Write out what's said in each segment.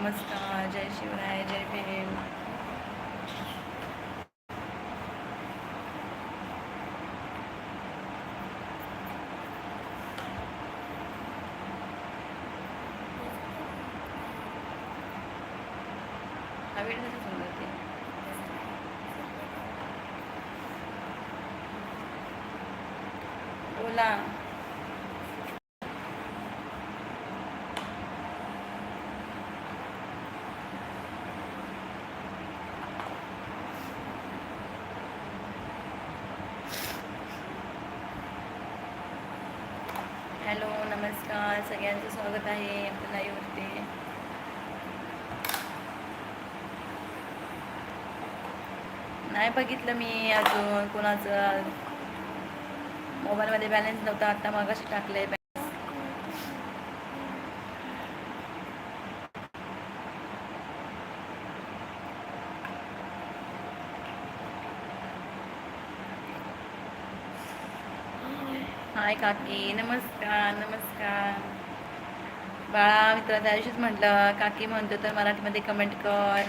नमस्कार जय शिवराय जय भीम. बोला. नमस्कार सगळ्यांचं स्वागत आहे आपल्या लाईव्हवरती. नाही बघितलं मी अजून कोणाचं. मोबाईलमध्ये बॅलन्स नव्हता आता मगाशी आहे हाय काकी नमस्कार नमस्कार. बाळा मित्र त्या दिवशीच म्हटलं काकी म्हणतो तर मराठीमध्ये कमेंट कर.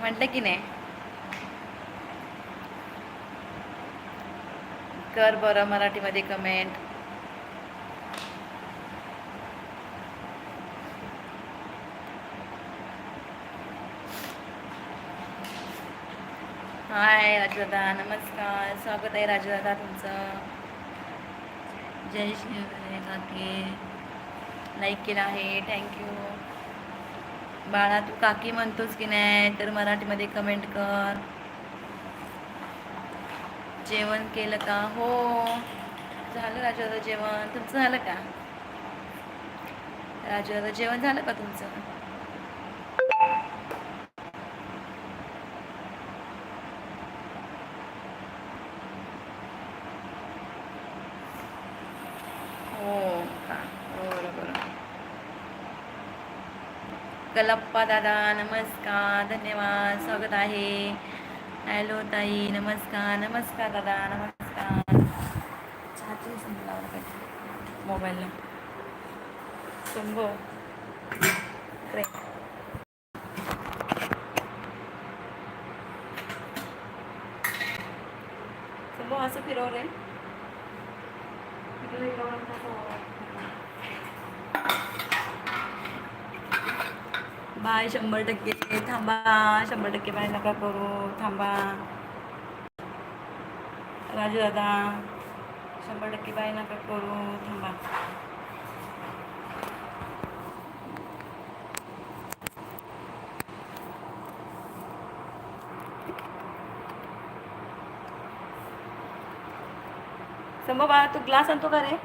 म्हटलं की नाही? कर बरं मराठीमध्ये कमेंट हाय राजदादा नमस्कार. स्वागत आहे राजदादा तुमचं. जय श्री काकी लाईक केला आहे. थँक्यू बाळा तू काकी म्हणतोस की नाही तर मराठीमध्ये कमेंट कर. जेवण केलं का? हो. झालं राजूदादा जेवण. तुमचं झालं का? राजूदादा जेवण झालं का तुमचं हो का बरं बरं कलप्पा दादा नमस्कार धन्यवाद स्वागत आहे हॅलो ताई नमस्कार नमस्कार दादा नमस्कार चहाची संपलावर पाहिजे मोबाईलला शंभो ट्रे शंभो असं फिरव रे बाय शंभर टक्के थांबा शंभर टक्के बाय नका करू थांबा. राजू दादा शंभर टक्के बाय नका करू थांबा. संभव बाळा तू ग्लास आणतो का रे?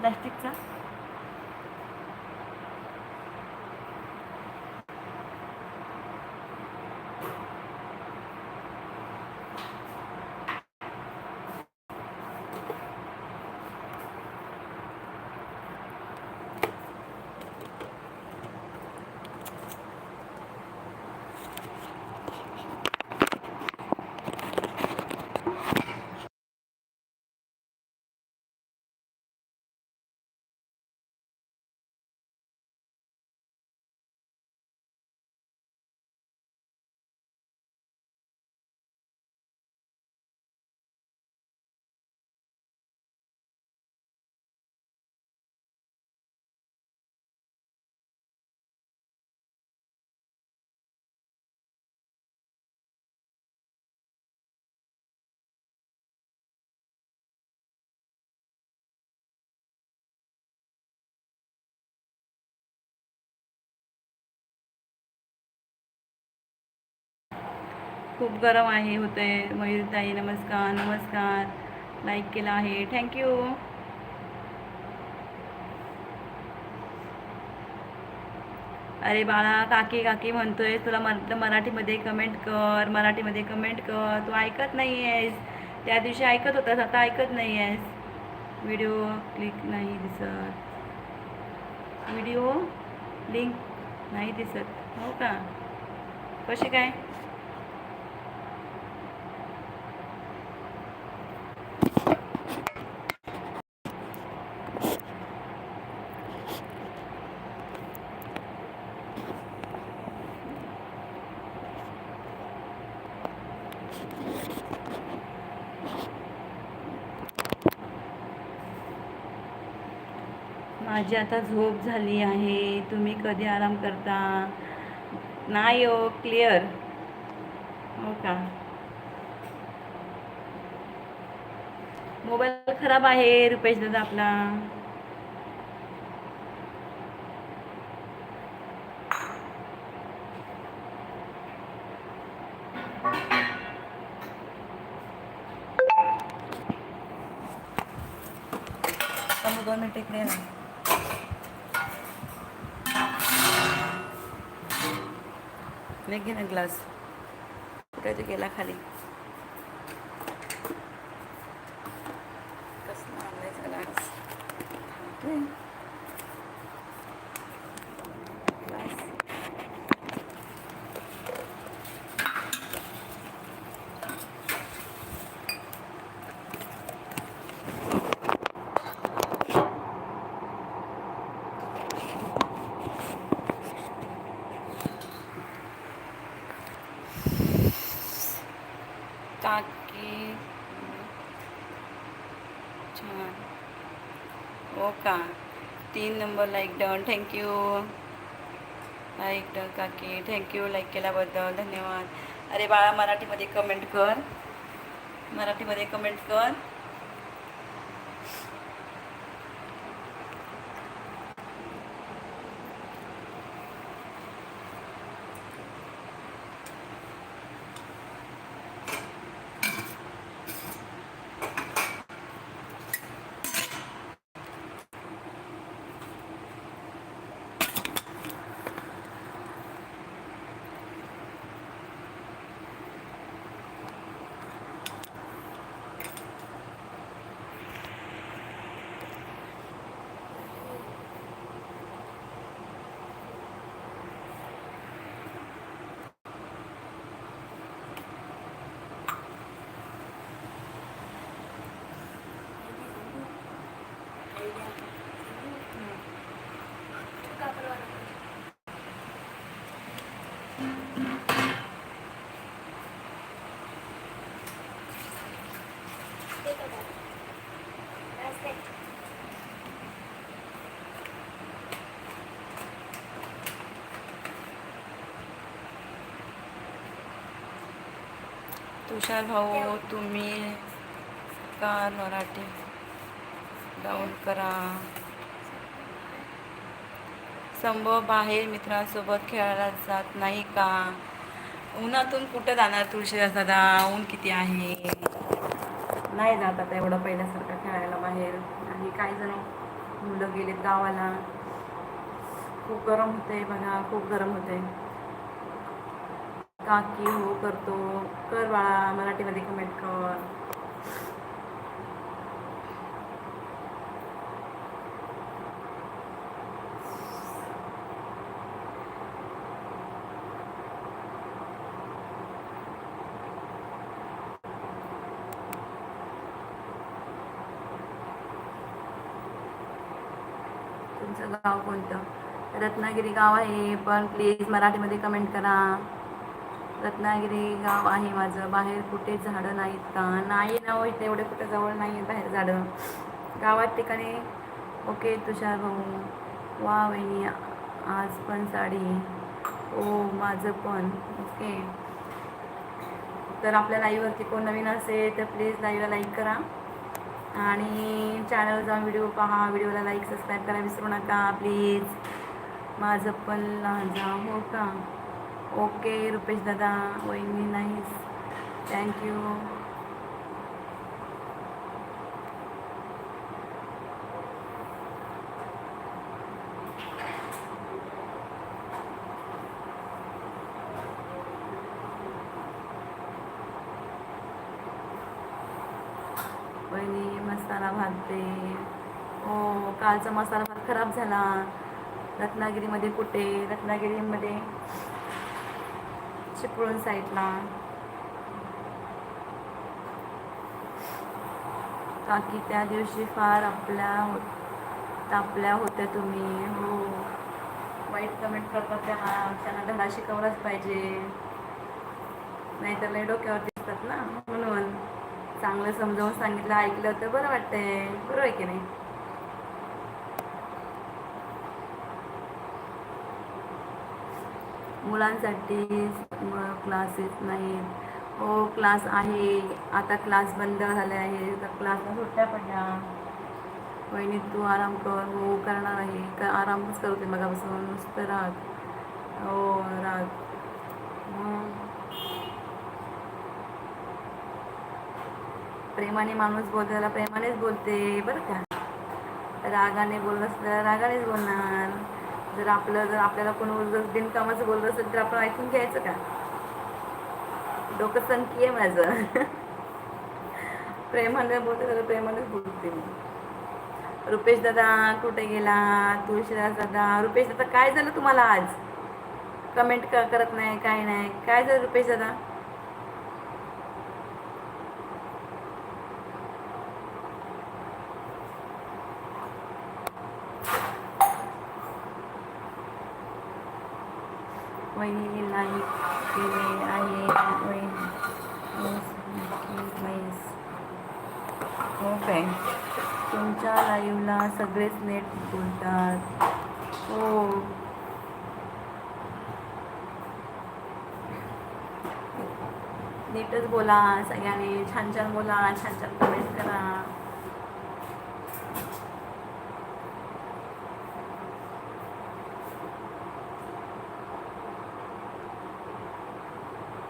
प्लास्टिकचा खूप गरम आहे होते मयूरताई नमस्कार नमस्कार. लाईक केला आहे. थँक्यू अरे बाळा काकी काकी म्हणतोय तुला म्हटलं मराठीमध्ये कमेंट कर मराठीमध्ये कमेंट कर. तू ऐकत नाही आहेस त्या दिवशी ऐकत होतास आता ऐकत नाही आहेस व्हिडिओ क्लिक नाही दिसत. व्हिडिओ लिंक नाही दिसत. हो का? कशी काय? माझी आता झोप झाली आहे. तुम्ही कधी आराम करता? नाही हो क्लिअर हो का? मोबाईल खराब आहे रुपेश दादा आपला. दोन मिनटं इकडे ना. ले घे ना ग्लास कुठे ते गेला खाली कसला आणायचा ग्लास थांबतोय. ग्लास. काकी छान. हो का? तीन number like done thank you like done काकी. थँक्यू लाईक केल्याबद्दल धन्यवाद. अरे बाळा मराठीमध्ये कमेंट कर. मराठीमध्ये कमेंट कर. तुषार भाऊ तुम्ही का मराठी? डाऊन करा. संभव बाहेर मित्रांसोबत खेळायला जात नाही का? उन्हातून कुठं जाणार तुळशीदास दादा? ऊन किती आहे? नाही जात आता एवढं पहिल्यासारखं खेळायला बाहेर. आणि काही जण मुलं गेलेत गावाला. खूप गरम होते बघा खूप गरम होते काकी हो करतो. कर बाळा मराठीमध्ये कमेंट कर. तुमचं गाव कोणतं? रत्नागिरी गाव आहे पण प्लीज मराठीमध्ये कमेंट करा. रत्नागिरी गाव आहे माझं. बाहेर कुठे झाडं नाहीत का? नाही ना हो इथे एवढे कुठे जवळ नाही आहेत बाहेर झाडं. गावात ठिकाणी ओके तुषार भाऊ. वा वहिनी आज पण साडी. ओ माझं पण. ओके. तर आपल्या लाईव्हवरती कोण नवीन असेल तर प्लीज लाईव्हला लाईक करा. आणि चॅनल जाऊन व्हिडिओ पहा. व्हिडिओला लाईक सबस्क्राईब करा. विसरू नका प्लीज माझं पण लहान जा हो का? ओके रुपेश दादा वहिनी नाहीस थँक्यू वहिनी मसाला भात दे. हो कालचा मसाला भात खराब झाला. रत्नागिरीमध्ये कुठे? रत्नागिरीमध्ये चिपळूण साईडला. काकी त्या दिवशी फार आपल्या हो-, तापल्या होत्या तुम्ही. हो. वाईट कमेंट करतात त्यांना त्यांना धडा शिकवलाच पाहिजे. नाहीतर लय डोक्यावर दिसतात ना म्हणून. चांगलं समजावून सांगितलं ऐकलं तर बरं वाटतंय. बरोबर आहे की नाही? मुलांसाठी क्लासेस नाहीत. हो क्लास आहे. आता क्लास बंद झाले आहे. तर क्लासला सुट्ट्या पडल्या. वहिनी तू आराम कर. हो करणार आहे. का आरामच करते मगापासून. नुसतं राग. हो राग. प्रेमाने माणूस बोलायला त्याला प्रेमानेच बोलते. बरं का? रागाने बोलत असलं तर रागानेच बोलणार. जर आपलं जर आपल्याला कोण जर बिनकामाचं बोलत असेल तर आपण ऐकून घ्यायचं का? डोकं संकी आहे माझं. प्रेमाने बोलते तर प्रेमानेच बोलते मी. रुपेश दादा कुठे गेला? तुळशीदास दादा. रुपेश दादा काय झालं तुम्हाला आज? कमेंट का करत नाही काय नाही. काय झालं रुपेश दादा? वहिनी लाईक केले आहे ओके हो काय तुमच्या लाईव्हला सगळेच नेट बोलतात हो. नीटच बोला सगळ्यांनी छान छान बोला छान छान कमेंट करा.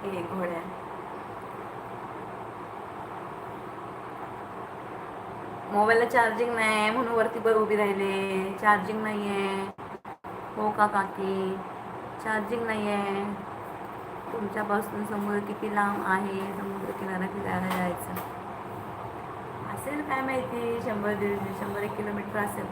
हे घोड्या मोबाईलला चार्जिंग नाही म्हणून वरती बर उभी राहिले. चार्जिंग नाही आहे हो का काकी? चार्जिंग नाही आहे तुमच्यापासून समुद्र किती लांब आहे? समुद्र किनारा फिरायला जायचं. असेल काय माहिती? शंभर दीड शंभर एक किलोमीटर असेल.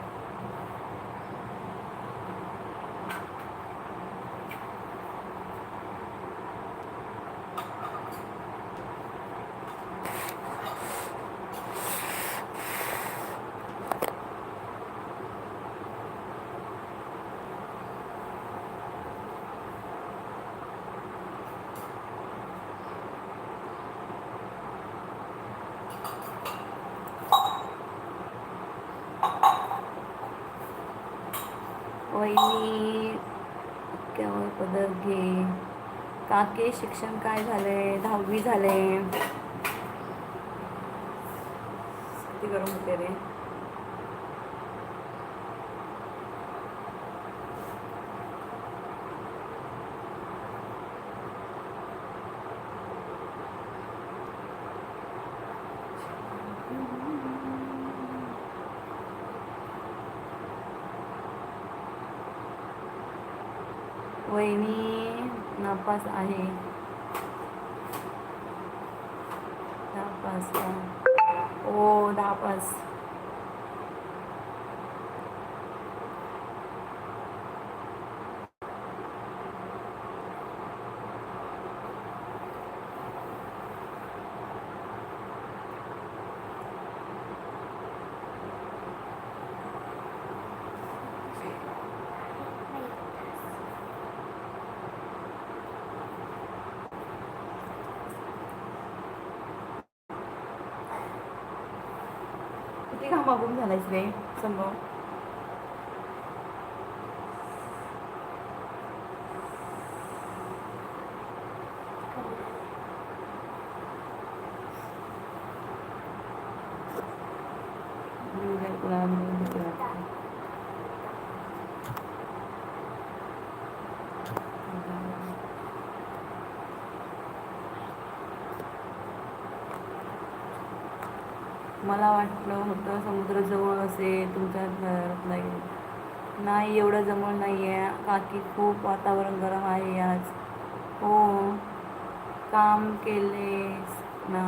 वहिनी केवळ पदक घे? काके शिक्षण काय झालंय? दहावी झाले किती गरम होते रे वहिनी नापास आहे. नापास ओ हो. नापास हो, किती घामाघूम झालायस रे संभव मला वाटलं होतं समुद्र जवळ असेल तुमच्या घरात नाही. नाही एवढं जवळ नाही आहे. काकी खूप वातावरण गरम आहे आज. हो. काम केलेस ना.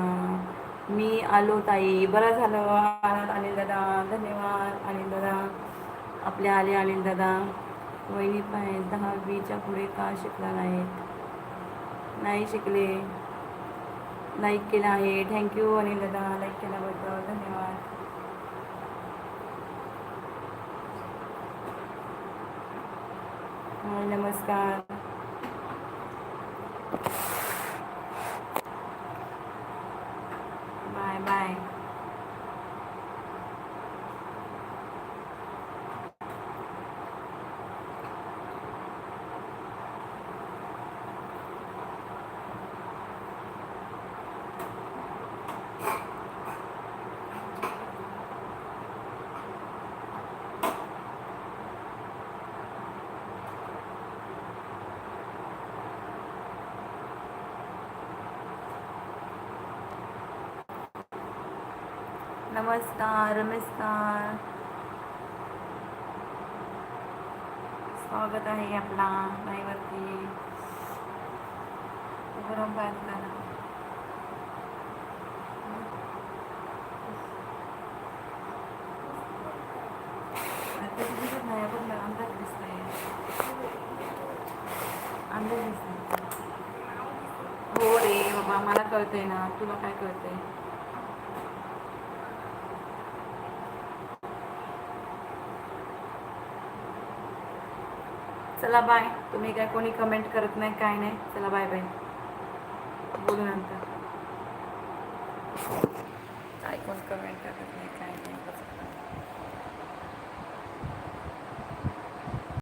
मी आलो ताई. बरं झालं. आलात अनिल दादा. धन्यवाद. अनिल दादा. आपले आले अनिल दादा. वहिनी पाय दहावीच्या पुढे का शिकला नाहीत नाही शिकले. लाईक केलं आहे. थँक्यू अनिल दादा. लाईक केल्याबद्दल धन्यवाद हा, नमस्कार नमस्कार। स्वागत आहे आपला लाईव्हवरती. गरम ते दिसतंय. हो रे बाबा, मला कळतंय ना. तुला काय कळतंय? चला बाय. तुम्ही काय कोणी कमेंट करत नाही काय नाही. चला बाय बाय. बोलू नंतर.